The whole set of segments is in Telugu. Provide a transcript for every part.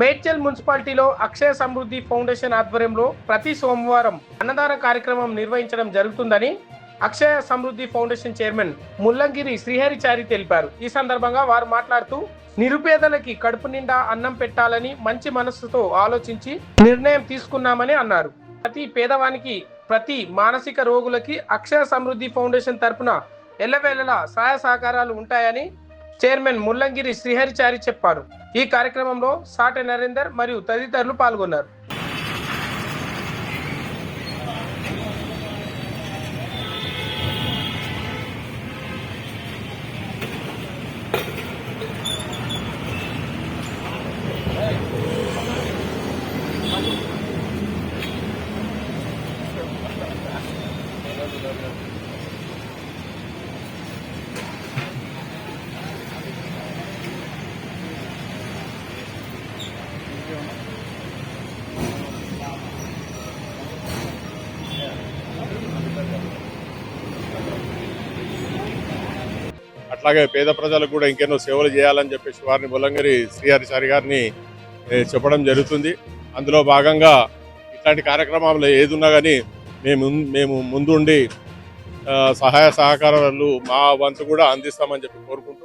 మేడ్చల్ మున్సిపాలిటీలో అక్షయ సమృద్ధి ఫౌండేషన్ ఆధ్వర్యంలో ప్రతి సోమవారం అన్నదాన కార్యక్రమం నిర్వహించడం జరుగుతుందని అక్షయ సమృద్ధి ఫౌండేషన్ చైర్మన్ ముల్లంగిరి శ్రీహరిచారి తెలిపారు. ఈ సందర్భంగా వారు మాట్లాడుతూ నిరుపేదలకి కడుపు నిండా అన్నం పెట్టాలని మంచి మనస్సుతో ఆలోచించి నిర్ణయం తీసుకున్నామని అన్నారు. ప్రతి పేదవానికి ప్రతి మానసిక రోగులకి అక్షయ సమృద్ధి ఫౌండేషన్ తరపున ఎల్లవేళలా సహాయ సహకారాలు ఉంటాయని చైర్మన్ ముల్లంగిరి శ్రీహరిచారి చెప్పారు. ఈ కార్యక్రమంలో సాటె నరేందర్ మరియు తదితరులు పాల్గొన్నారు. అట్లాగే పేద ప్రజలకు కూడా ఇంకెన్నో సేవలు చేయాలని చెప్పేసి వారిని బొల్లంగిరి శ్రీహరిచారి గారిని చెప్పడం జరుగుతుంది. అందులో భాగంగా ఇట్లాంటి కార్యక్రమాలు ఏది ఉన్నా కానీ మేము మేము ముందుండి సహాయ సహకారాలు మా వంతు కూడా అందిస్తామని చెప్పి కోరుకుంటూ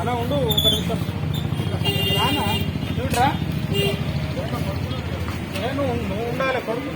అలా ఉండు ఒక నిమిషం నాన్న చూడరా నేను నువ్వు ఉండాలి కొడుకు